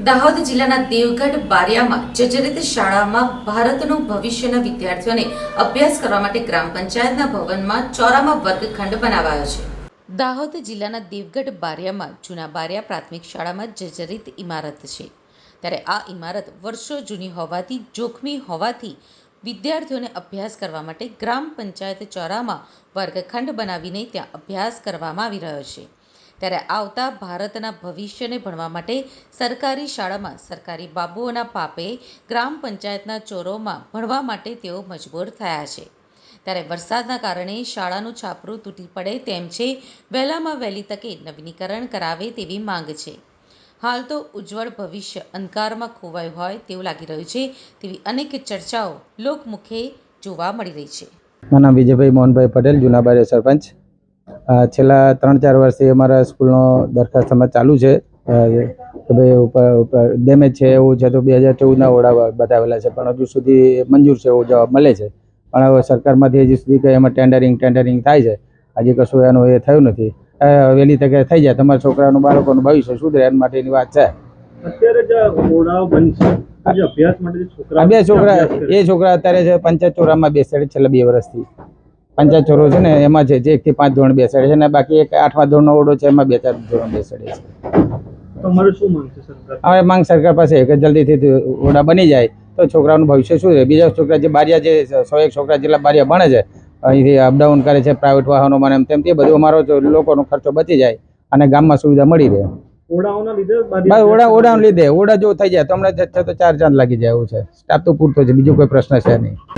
દાહોદ જિલ્લાના દેવગઢ બારિયામાં જર્જરિત શાળામાં ભારતનું ભવિષ્યના વિદ્યાર્થીઓને અભ્યાસ કરવા માટે ગ્રામ પંચાયતના ભવનમાં ચોરામાં વર્ગખંડ બનાવાયો છે. દાહોદ જિલ્લાના દેવગઢ બારિયામાં જૂના બારિયા પ્રાથમિક શાળામાં જર્જરિત ઇમારત છે. ત્યારે આ ઇમારત વર્ષો જૂની હોવાથી જોખમી હોવાથી વિદ્યાર્થીઓને અભ્યાસ કરવા માટે ગ્રામ પંચાયત ચોરામાં વર્ગખંડ બનાવીને ત્યાં અભ્યાસ કરવામાં આવી રહ્યો છે. ત્યારે આવતા ભારતના ભવિષ્યને ભણવા માટે સરકારી શાળામાં સરકારી બાબુઓના પાપે ગ્રામ પંચાયતના ચોરોમાં ભણવા માટે તેઓ મજબૂર થયા છે. ત્યારે વરસાદના કારણે શાળાનું છાપરું તૂટી પડે તેમ છે, વહેલામાં વહેલી તકે નવીનીકરણ કરાવે તેવી માંગ છે. હાલ તો ઉજ્જવળ ભવિષ્ય અંધકારમાં ખોવાયું હોય તેવું લાગી રહ્યું છે, તેવી અનેક ચર્ચાઓ લોકમુખે જોવા મળી રહી છે. મારા નામ વિજયભાઈ મોહનભાઈ પટેલ, જુનાબારી સરપંચ. છેલ્લા ત્રણ ચાર વર્ષથી અમારા સ્કૂલનો દરખાસ્ત અમે ચાલુ છે. કે ભાઈ ઉપર ડેમેજ છે એવું છે તો બે હજાર ચૌદના ઓરડા બતાવેલા છે. પણ હજુ સુધી મંજૂર છે એવો જવાબ મળે છે. પણ હવે સરકારમાંથી હજી સુધી કંઈ એમાં ટેન્ડરિંગ ટેન્ડરિંગ થાય છે. હજી કશું એનું એ થયું નથી. વહેલી તકે થઈ જાય. તમારા છોકરાનું બાળકોનું ભવિષ્ય સુધરે એના માટેની વાત છે. અત્યારે જે ઓરડાઓ અભ્યાસ માટે છોકરા એ છોકરા અત્યારે છે પંચાયત ચોરામાં બેસાડે છેલ્લા બે વર્ષથી. પંચાયત ચોરો છે ને એમાં છે જે એકથી પાંચ ધોરણ બેસાડે છે અને બાકી એક આઠમા ધોરણનો ઓરડો છે એમાં બે ચાર ધોરણ બેસાડે છે. હવે માંગ સરકાર પાસે કે જલ્દીથી ઓરડા બની જાય તો છોકરાનું ભવિષ્ય શું છે? બીજા છોકરા જે બારિયા જે સો એક છોકરા જેટલા બારિયા ભણે છે અહીંથી અપડાઉન કરે છે પ્રાઇવેટ વાહનોમાં મને એમ તેમ તે બધું અમારો લોકોનો ખર્ચો બચી જાય અને ગામમાં સુવિધા મળી રહે. ઓડા ઓરડાને લીધે ઓડા જો થઈ જાય તો હમણાં છ તો ચાર ચાંદ લાગી જાય એવું છે. સ્ટાફ તો પૂરતો છે બીજો કોઈ પ્રશ્ન છે નહીં.